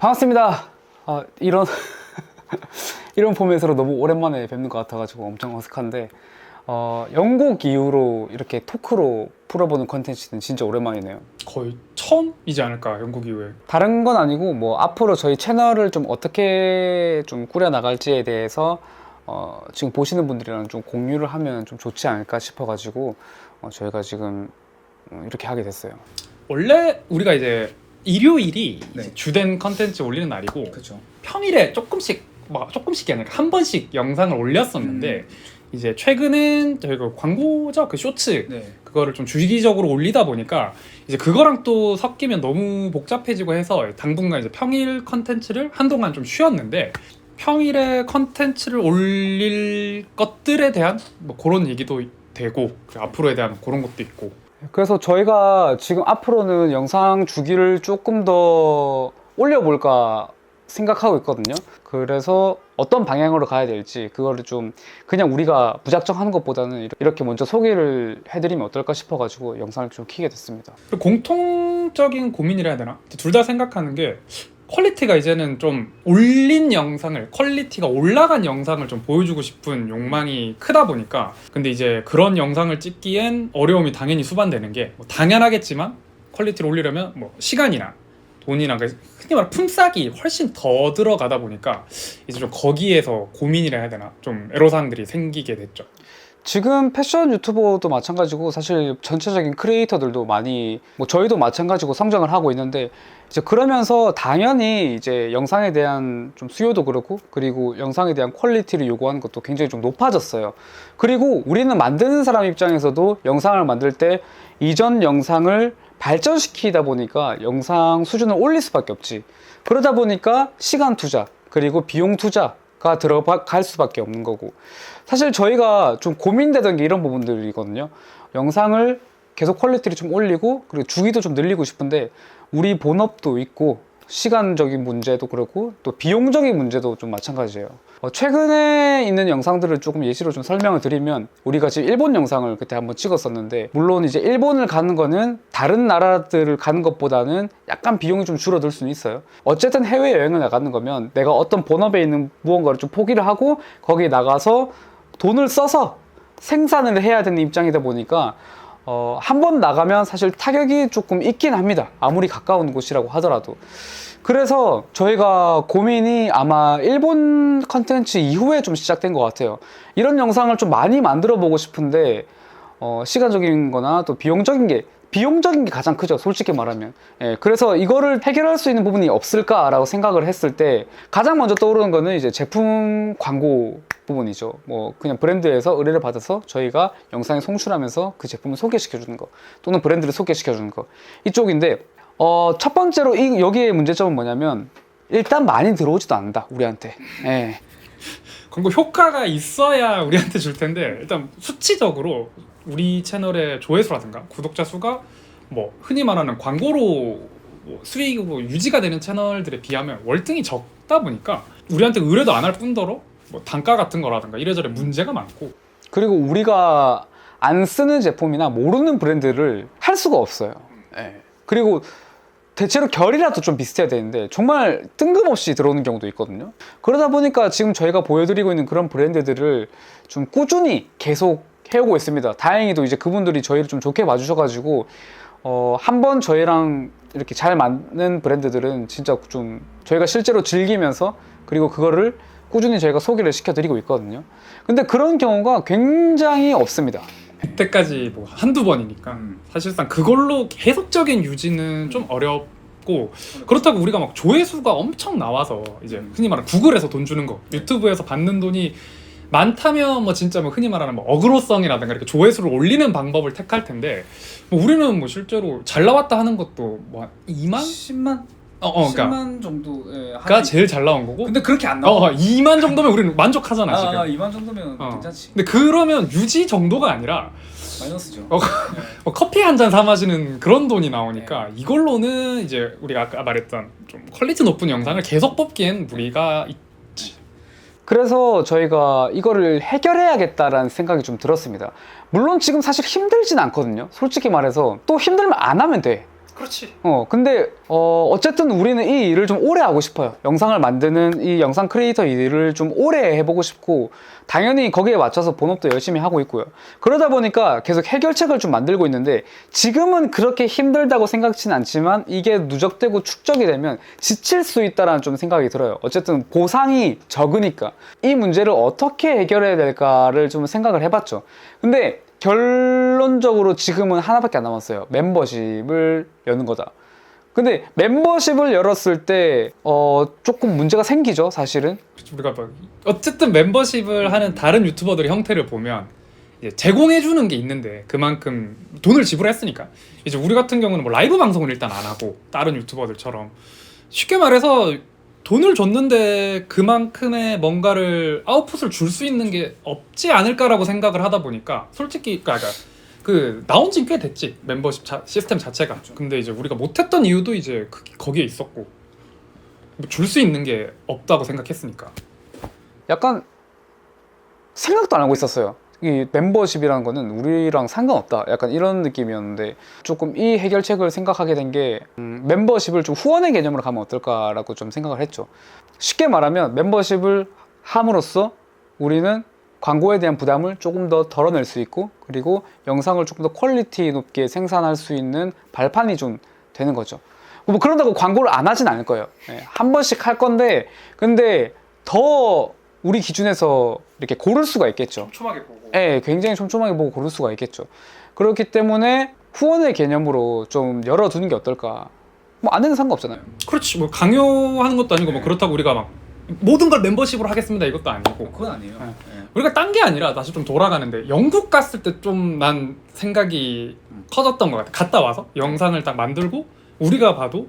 반갑습니다. 아, 이런 이런 포맷으로 너무 오랜만에 뵙는 것 같아가지고 엄청 어색한데 어, 영국 이후로 이렇게 토크로 풀어보는 컨텐츠는 진짜 오랜만이네요. 거의 처음이지 않을까 영국 이후에 다른 건 아니고 뭐 앞으로 저희 채널을 좀 어떻게 좀 꾸려 나갈지에 대해서 어, 지금 보시는 분들이랑 좀 공유를 하면 좀 좋지 않을까 싶어가지고 어, 저희가 지금 어, 이렇게 하게 됐어요. 원래 우리가 이제 일요일이 네. 이제 주된 컨텐츠 올리는 날이고 그렇죠. 평일에 조금씩 뭐 조금씩이 아니라 한 번씩 영상을 올렸었는데 이제 최근엔 저희가 광고죠 그 쇼츠 네. 그거를 좀 주기적으로 올리다 보니까 이제 그거랑 또 섞이면 너무 복잡해지고 해서 당분간 이제 평일 컨텐츠를 한동안 좀 쉬었는데 평일에 컨텐츠를 올릴 것들에 대한 뭐 그런 얘기도 되고 그 앞으로에 대한 그런 것도 있고 그래서 저희가 지금 앞으로는 영상 주기를 조금 더 올려볼까 생각하고 있거든요. 그래서 어떤 방향으로 가야 될지 그거를 좀 그냥 우리가 무작정 하는 것보다는 이렇게 먼저 소개를 해드리면 어떨까 싶어가지고 영상을 좀 키게 됐습니다. 공통적인 고민이라 해야 되나? 둘 다 생각하는 게 퀄리티가 이제는 좀 올린 영상을 퀄리티가 올라간 영상을 좀 보여주고 싶은 욕망이 크다 보니까 근데 이제 그런 영상을 찍기엔 어려움이 당연히 수반되는 게 뭐 당연하겠지만 퀄리티를 올리려면 뭐 시간이나 돈이나 그 흔히 말하는 품삯이 훨씬 더 들어가다 보니까 이제 좀 거기에서 고민이라 해야 되나 좀 애로사항들이 생기게 됐죠. 지금 패션 유튜버도 마찬가지고 사실 전체적인 크리에이터들도 많이 뭐 저희도 마찬가지고 성장을 하고 있는데 이제 그러면서 당연히 이제 영상에 대한 좀 수요도 그렇고 그리고 영상에 대한 퀄리티를 요구하는 것도 굉장히 좀 높아졌어요. 그리고 우리는 만드는 사람 입장에서도 영상을 만들 때 이전 영상을 발전시키다 보니까 영상 수준을 올릴 수밖에 없지. 그러다 보니까 시간 투자 그리고 비용 투자 가 들어갈 수밖에 없는 거고 사실 저희가 좀 고민되던 게 이런 부분들이거든요. 영상을 계속 퀄리티를 좀 올리고 그리고 주기도 좀 늘리고 싶은데 우리 본업도 있고 시간적인 문제도 그렇고 또 비용적인 문제도 좀 마찬가지예요. 어, 최근에 있는 영상들을 조금 예시로 좀 설명을 드리면 우리가 지금 일본 영상을 그때 한번 찍었었는데 물론 이제 일본을 가는 거는 다른 나라들을 가는 것보다는 약간 비용이 좀 줄어들 수는 있어요. 어쨌든 해외 여행을 나가는 거면 내가 어떤 본업에 있는 무언가를 좀 포기를 하고 거기에 나가서 돈을 써서 생산을 해야 되는 입장이다 보니까 어, 한 번 나가면 사실 타격이 조금 있긴 합니다. 아무리 가까운 곳이라고 하더라도. 그래서 저희가 고민이 아마 일본 컨텐츠 이후에 좀 시작된 것 같아요. 이런 영상을 좀 많이 만들어 보고 싶은데, 어, 시간적인 거나 또 비용적인 게, 비용적인 게 가장 크죠. 솔직히 말하면. 예, 그래서 이거를 해결할 수 있는 부분이 없을까라고 생각을 했을 때, 가장 먼저 떠오르는 거는 이제 제품 광고 부분이죠. 뭐, 그냥 브랜드에서 의뢰를 받아서 저희가 영상에 송출하면서 그 제품을 소개시켜 주는 거, 또는 브랜드를 소개시켜 주는 거. 이쪽인데, 어, 첫 번째로 이, 여기에 문제점은 뭐냐면, 일단 많이 들어오지도 않는다, 우리한테. 예. 광고 효과가 있어야 우리한테 줄 텐데 일단 수치적으로 우리 채널의 조회수라든가 구독자 수가 뭐 흔히 말하는 광고로 뭐 수익으로 유지가 되는 채널들에 비하면 월등히 적다 보니까 우리한테 의뢰도 안 할 뿐더러 뭐 단가 같은 거라든가 이래저래 문제가 많고 그리고 우리가 안 쓰는 제품이나 모르는 브랜드를 할 수가 없어요. 예. 그리고 대체로 결이라도 좀 비슷해야 되는데 정말 뜬금없이 들어오는 경우도 있거든요. 그러다 보니까 지금 저희가 보여드리고 있는 그런 브랜드들을 좀 꾸준히 계속 해오고 있습니다. 다행히도 이제 그분들이 저희를 좀 좋게 봐주셔가지고 어, 한 번 저희랑 이렇게 잘 맞는 브랜드들은 진짜 좀 저희가 실제로 즐기면서 그리고 그거를 꾸준히 저희가 소개를 시켜드리고 있거든요. 근데 그런 경우가 굉장히 없습니다. 그때까지 뭐 한두 번이니까 사실상 그걸로 계속적인 유지는 좀 어렵고 그렇다고 우리가 막 조회수가 엄청 나와서 이제 흔히 말하는 구글에서 돈 주는 거 유튜브에서 받는 돈이 많다면 뭐 진짜 뭐 흔히 말하는 뭐 어그로성이라든가 이렇게 조회수를 올리는 방법을 택할 텐데 뭐 우리는 뭐 실제로 잘 나왔다 하는 것도 뭐 2만? 10만? 어, 어 그러니까 10만 정도 예, 가. 제일 잘 나온 거고? 근데 그렇게 안 나와. 어 2만 정도면 우리는 만족하잖아 지금. 아, 2만 정도면 어. 괜찮지. 근데 그러면 유지 정도가 아니라 마이너스죠. 어, 뭐 커피 한 잔 사 마시는 그런 돈이 나오니까 이걸로는 이제 우리가 아까 말했던 좀 퀄리티 높은 영상을 계속 뽑기엔 무리가 있- 그래서 저희가 이거를 해결해야겠다라는 생각이 좀 들었습니다. 물론 지금 사실 힘들진 않거든요. 솔직히 말해서 또 힘들면 안 하면 돼. 그렇지. 어, 근데, 어, 어쨌든 우리는 이 일을 좀 오래 하고 싶어요. 영상을 만드는 이 영상 크리에이터 일을 좀 오래 해보고 싶고, 당연히 거기에 맞춰서 본업도 열심히 하고 있고요. 그러다 보니까 계속 해결책을 좀 만들고 있는데, 지금은 그렇게 힘들다고 생각치는 않지만, 이게 누적되고 축적이 되면 지칠 수 있다라는 좀 생각이 들어요. 어쨌든 보상이 적으니까. 이 문제를 어떻게 해결해야 될까를 좀 생각을 해봤죠. 근데, 결론적으로 지금은 하나밖에 안 남았어요. 멤버십을 여는 거다. 근데 멤버십을 열었을 때, 어, 조금 문제가 생기죠, 사실은. 그렇죠. 우리가 뭐 어쨌든 멤버십을 하는 다른 유튜버들의 형태를 보면 이제 제공해 주는 게 있는데 그만큼 돈을 지불했으니까 이제 우리 같은 경우는 뭐 라이브 방송을 일단 안 하고 다른 유튜버들처럼 쉽게 말해서 돈을 줬는데 그만큼의 뭔가를 아웃풋을 줄 수 있는 게 없지 않을까라고 생각을 하다 보니까 솔직히 그러니까 그 나온 지는 꽤 됐지 멤버십 자- 시스템 자체가. 근데 이제 우리가 못했던 이유도 이제 그- 거기에 있었고 줄수 있는 게 없다고 생각했으니까. 약간 생각도 안 하고 있었어요. 이 멤버십이라는 거는 우리랑 상관없다. 약간 이런 느낌이었는데 조금 이 해결책을 생각하게 된게 음, 멤버십을 좀 후원의 개념으로 가면 어떨까라고 좀 생각을 했죠. 쉽게 말하면 멤버십을 함으로써 우리는 광고에 대한 부담을 조금 더 덜어낼 수 있고 그리고 영상을 조금 더 퀄리티 높게 생산할 수 있는 발판이 좀 되는 거죠. 뭐 그런다고 광고를 안 하진 않을 거예요. 예, 한 번씩 할 건데 근데 더 우리 기준에서 이렇게 고를 수가 있겠죠. 촘촘하게 보고 예, 굉장히 촘촘하게 보고 고를 수가 있겠죠. 그렇기 때문에 후원의 개념으로 좀 열어두는 게 어떨까. 뭐안 되는 상관없잖아요. 그렇지 뭐 강요하는 것도 아니고 뭐 그렇다고 우리가 막 모든 걸 멤버십으로 하겠습니다 이것도 아니고 그건 아니에요. 네. 예. 우리가 딴 게 아니라 다시 좀 돌아가는데 영국 갔을 때 좀 난 생각이 커졌던 것 같아 갔다 와서 영상을 딱 만들고 우리가 봐도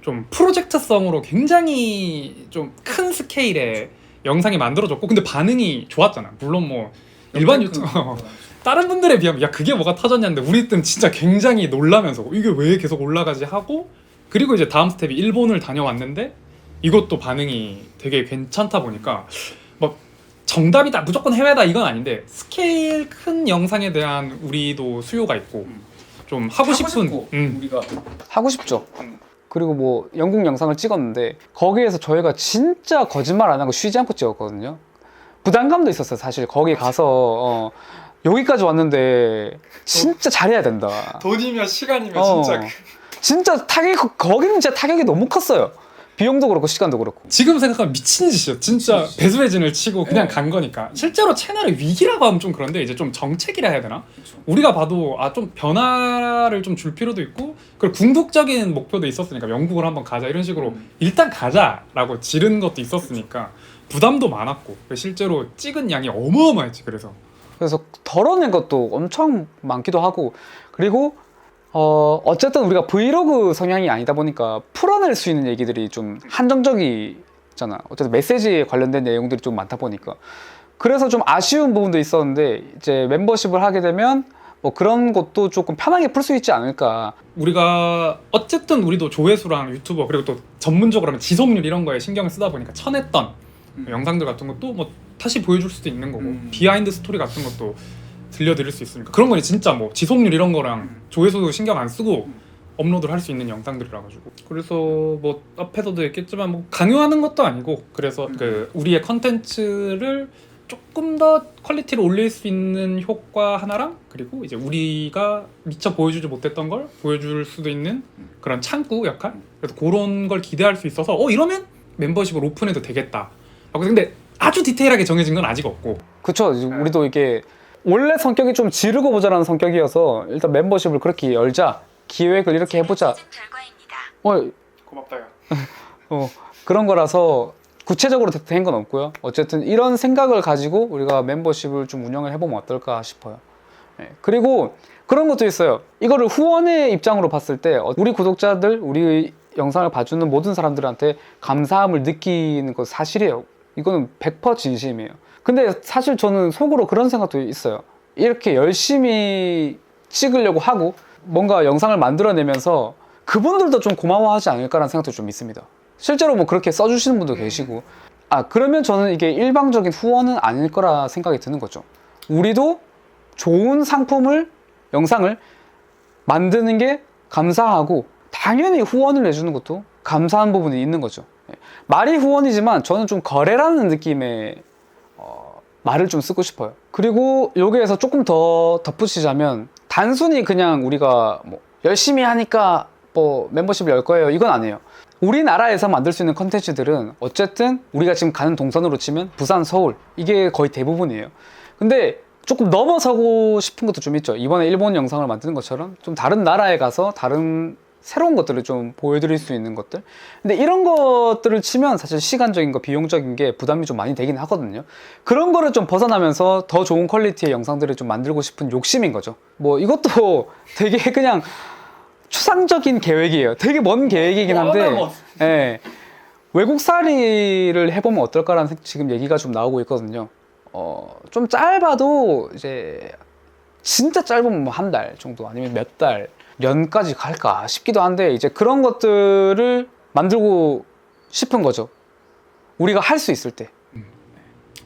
좀 프로젝트성으로 굉장히 좀 큰 스케일의 영상이 만들어졌고 근데 반응이 좋았잖아 물론 뭐 일반 유튜버 다른 분들에 비하면 야 그게 뭐가 터졌냐는데 우리 때는 진짜 굉장히 놀라면서 이게 왜 계속 올라가지 하고 그리고 이제 다음 스텝이 일본을 다녀왔는데 이것도 반응이 되게 괜찮다 보니까 뭐 정답이다 무조건 해외다 이건 아닌데 스케일 큰 영상에 대한 우리도 수요가 있고 좀 하고 싶은 싶고, 음. 우리가 하고 싶죠. 음. 그리고 뭐 영국 영상을 찍었는데 거기에서 저희가 진짜 거짓말 안 하고 쉬지 않고 찍었거든요. 부담감도 있었어요. 사실 거기 가서 어, 여기까지 왔는데 진짜 잘해야 된다. 돈이면 시간이면 어, 진짜 타격 거기는 진짜 타격이 너무 컸어요. 비용도 그렇고 시간도 그렇고. 지금 생각하면 미친 짓이야. 진짜. 배수배진을 치고 그냥 네. 간 거니까. 실제로 채널의 위기라고 하면 좀 그런데 이제 좀 정책이라 해야 되나? 그렇죠. 우리가 봐도 아 좀 변화를 좀 줄 필요도 있고 그리고 궁극적인 목표도 있었으니까 영국을 한번 가자 이런 식으로 음. 일단 가자라고 지른 것도 있었으니까 부담도 많았고 실제로 찍은 양이 어마어마했지 그래서 그래서 덜어낸 것도 엄청 많기도 하고 그리고 어 어쨌든 우리가 브이로그 성향이 아니다 보니까 풀어낼 수 있는 얘기들이 좀 한정적이잖아. 어쨌든 메시지에 관련된 내용들이 좀 많다 보니까 그래서 좀 아쉬운 부분도 있었는데 이제 멤버십을 하게 되면 뭐 그런 것도 조금 편하게 풀 수 있지 않을까. 우리가 어쨌든 우리도 조회수랑 유튜버 그리고 또 전문적으로 하면 지속률 이런 거에 신경을 쓰다 보니까 쳐냈던 음. 영상들 같은 것도 뭐 다시 보여줄 수도 있는 거고 음. 비하인드 스토리 같은 것도 들려드릴 수 있으니까 그런 건 진짜 뭐 지속률 이런 거랑 음. 조회수 신경 안 쓰고 음. 업로드를 할 수 있는 영상들이라 가지고 그래서 뭐 앞에서도 얘기했지만 뭐 강요하는 것도 아니고 그래서 음. 그 우리의 컨텐츠를 조금 더 퀄리티를 올릴 수 있는 효과 하나랑 그리고 이제 우리가 미처 보여주지 못했던 걸 보여줄 수도 있는 음. 그런 창구 역할 그래서 그런 걸 기대할 수 있어서 어 이러면 멤버십을 오픈해도 되겠다 하고 근데 아주 디테일하게 정해진 건 아직 없고 그쵸. 이제 우리도 이게 원래 성격이 좀 지르고 보자라는 성격이어서 일단 멤버십을 그렇게 열자. 기획을 이렇게 해보자. 결과입니다. 어, 고맙다 야 어, 그런 거라서 구체적으로 된 건 없고요. 어쨌든 이런 생각을 가지고 우리가 멤버십을 좀 운영을 해보면 어떨까 싶어요. 예, 그리고 그런 것도 있어요. 이거를 후원의 입장으로 봤을 때 어, 우리 구독자들, 우리 영상을 봐주는 모든 사람들한테 감사함을 느끼는 거 사실이에요. 이거는 100% 진심이에요. 근데 사실 저는 속으로 그런 생각도 있어요. 이렇게 열심히 찍으려고 하고 뭔가 영상을 만들어내면서 그분들도 좀 고마워하지 않을까라는 생각도 좀 있습니다. 실제로 뭐 그렇게 써주시는 분도 계시고 아 그러면 저는 이게 일방적인 후원은 아닐 거라 생각이 드는 거죠. 우리도 좋은 상품을 영상을 만드는 게 감사하고 당연히 후원을 해주는 것도 감사한 부분이 있는 거죠. 예. 말이 후원이지만 저는 좀 거래라는 느낌의 어, 말을 좀 쓰고 싶어요. 그리고 여기에서 조금 더 덧붙이자면 단순히 그냥 우리가 뭐 열심히 하니까 뭐 멤버십을 열 거예요. 이건 아니에요. 우리나라에서 만들 수 있는 컨텐츠들은 어쨌든 우리가 지금 가는 동선으로 치면 부산, 서울 이게 거의 대부분이에요. 근데 조금 넘어서고 싶은 것도 좀 있죠. 이번에 일본 영상을 만드는 것처럼 좀 다른 나라에 가서 다른 새로운 것들을 좀 보여드릴 수 있는 것들. 근데 이런 것들을 치면 사실 시간적인 거, 비용적인 게 부담이 좀 많이 되긴 하거든요. 그런 거를 좀 벗어나면서 더 좋은 퀄리티의 영상들을 좀 만들고 싶은 욕심인 거죠. 뭐 이것도 되게 그냥 추상적인 계획이에요. 되게 먼 계획이긴 한데, 예. 외국살이를 해보면 어떨까라는 생- 지금 얘기가 좀 나오고 있거든요. 어, 좀 짧아도 이제 진짜 짧으면 뭐 한 달 정도 아니면 몇 달, 년까지 갈까 싶기도 한데 이제 그런 것들을 만들고 싶은 거죠. 우리가 할 수 있을 때.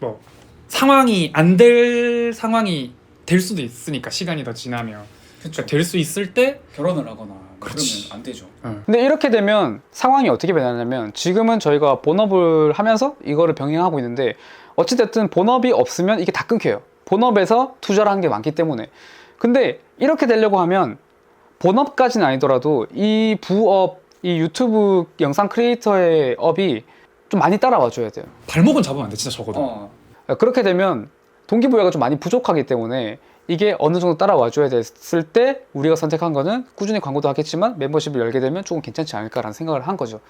뭐 상황이 안 될 상황이 될 수도 있으니까 시간이 더 지나면 그렇죠. 될수 있을 때 결혼을 하거나 그렇지. 그러면 안 되죠. 근데 이렇게 되면 상황이 어떻게 변하냐면 지금은 저희가 본업을 하면서 이거를 병행하고 있는데 어찌됐든 본업이 없으면 이게 다 끊겨요. 본업에서 투자를 한 게 많기 때문에. 근데 이렇게 되려고 하면 본업까지는 아니더라도 이 부업, 이 유튜브 영상 크리에이터의 업이 좀 많이 따라와 줘야 돼요. 발목은 잡으면 안 돼 진짜 적어도 어. 그렇게 되면 동기부여가 좀 많이 부족하기 때문에 이게 어느 정도 따라와 줘야 됐을 때 우리가 선택한 거는 꾸준히 광고도 하겠지만 멤버십을 열게 되면 조금 괜찮지 않을까라는 생각을 한 거죠.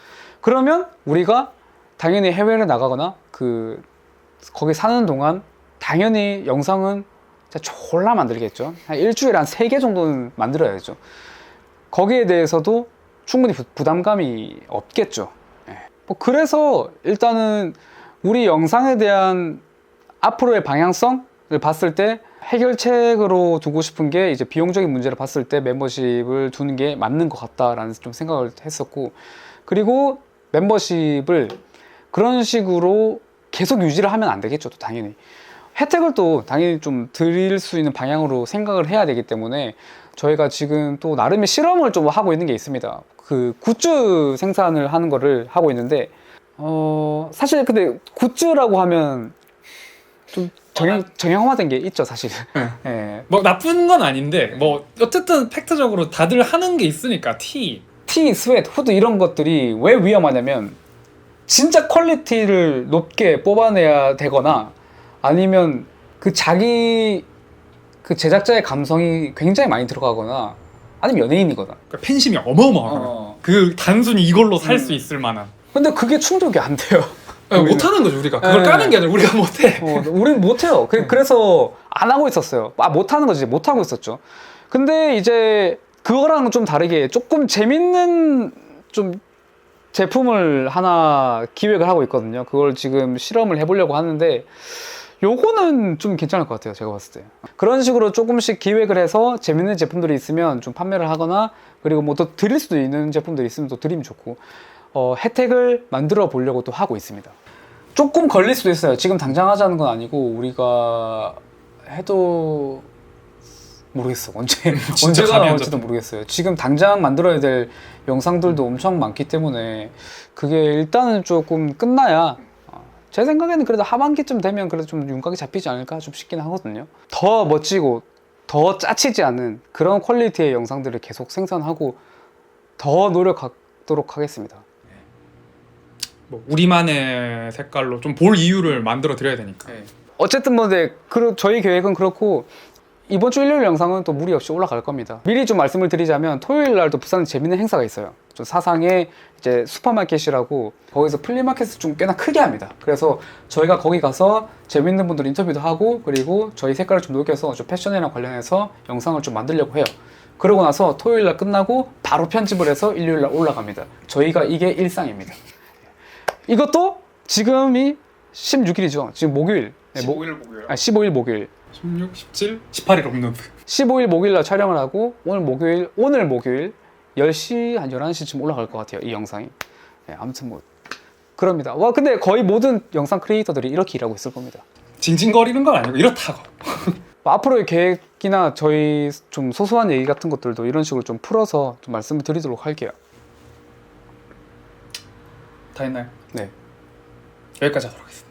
그러면 우리가 당연히 해외를 나가거나 그 거기 사는 동안 당연히 영상은 진짜 졸라 만들겠죠. 한 일주일에 한 세 개 정도는 만들어야죠. 거기에 대해서도 충분히 부, 부담감이 없겠죠. 예. 뭐 그래서 일단은 우리 영상에 대한 앞으로의 방향성을 봤을 때 해결책으로 두고 싶은 게 이제 비용적인 문제를 봤을 때 멤버십을 두는 게 맞는 것 같다라는 좀 생각을 했었고 그리고 멤버십을 그런 식으로 계속 유지를 하면 안 되겠죠 또 당연히 혜택을 또 당연히 좀 드릴 수 있는 방향으로 생각을 해야 되기 때문에 저희가 지금 또 나름의 실험을 좀 하고 있는 게 있습니다 그 굿즈 생산을 하는 거를 하고 있는데 어 사실 근데 굿즈라고 하면 좀 정형 정형화된 게 있죠 사실. 네. 예. 뭐 나쁜 건 아닌데 뭐 어쨌든 팩트적으로 다들 하는 게 있으니까 티 티, 스웨트, 후드 이런 것들이 왜 위험하냐면 진짜 퀄리티를 높게 뽑아내야 되거나 아니면 그 자기 그 제작자의 감성이 굉장히 많이 들어가거나 아니면 연예인이거나. 그러니까 팬심이 어마어마하거든 어. 그 단순히 이걸로 살 음. 수 있을 만한 근데 그게 충족이 안 돼요. 야, 못하는 거죠 우리가 그걸 네. 까는 게 아니라 우리가 못해 어, 우린 못해요. 그, 그래서 안 하고 있었어요. 아, 못하는 거지. 못하고 있었죠. 근데 이제 그거랑 좀 다르게 조금 재밌는 좀 제품을 하나 기획을 하고 있거든요. 그걸 지금 실험을 해보려고 하는데 요거는 좀 괜찮을 것 같아요. 제가 봤을 때. 그런 식으로 조금씩 기획을 해서 재밌는 제품들이 있으면 좀 판매를 하거나 그리고 뭐 또 드릴 수도 있는 제품들이 있으면 또 드리면 좋고 어, 혜택을 만들어 보려고 또 하고 있습니다. 조금 걸릴 수도 있어요. 지금 당장 하자는 건 아니고 우리가 해도 모르겠어. 언제 언제가 나올지도. 모르겠어요. 지금 당장 만들어야 될 영상들도 엄청 많기 때문에 그게 일단은 조금 끝나야 어, 제 생각에는 그래도 하반기쯤 되면 그래도 좀 윤곽이 잡히지 않을까 좀 싶긴 하거든요. 더 멋지고 더 짜치지 않은 그런 퀄리티의 영상들을 계속 생산하고 더 노력하도록 하겠습니다. 뭐 우리만의 색깔로 좀 볼 이유를 만들어 드려야 되니까 네. 어쨌든 뭐 네, 그 저희 계획은 그렇고 이번 주 일요일 영상은 또 무리 없이 올라갈 겁니다. 미리 좀 말씀을 드리자면 토요일 날도 부산에 재밌는 행사가 있어요. 좀 사상의 이제 슈퍼마켓이라고 거기서 플리마켓을 좀 꽤나 크게 합니다. 그래서 저희가 거기 가서 재밌는 분들 인터뷰도 하고 그리고 저희 색깔을 좀 녹여서 좀 패션이랑 관련해서 영상을 좀 만들려고 해요. 그러고 나서 토요일 날 끝나고 바로 편집을 해서 일요일 날 올라갑니다. 저희가 이게 일상입니다. 이것도 지금이 16일이죠. 지금 목요일. 네, 목- 15일 목요일 아, 15일 목요일. 16, 17, 18일 업로드 15일 목요일 날 촬영을 하고 오늘 목요일 오늘 목요일 10시, 한 11시쯤 올라갈 것 같아요. 이 영상이. 네, 아무튼 뭐, 그럽니다. 와, 근데 거의 모든 영상 크리에이터들이 이렇게 일하고 있을 겁니다. 징징거리는 건 아니고 이렇다고. 뭐 앞으로의 계획이나 저희 좀 소소한 얘기 같은 것들도 이런 식으로 좀 풀어서 좀 말씀을 드리도록 할게요. 다 했나요? 네. 여기까지 하도록 하겠습니다.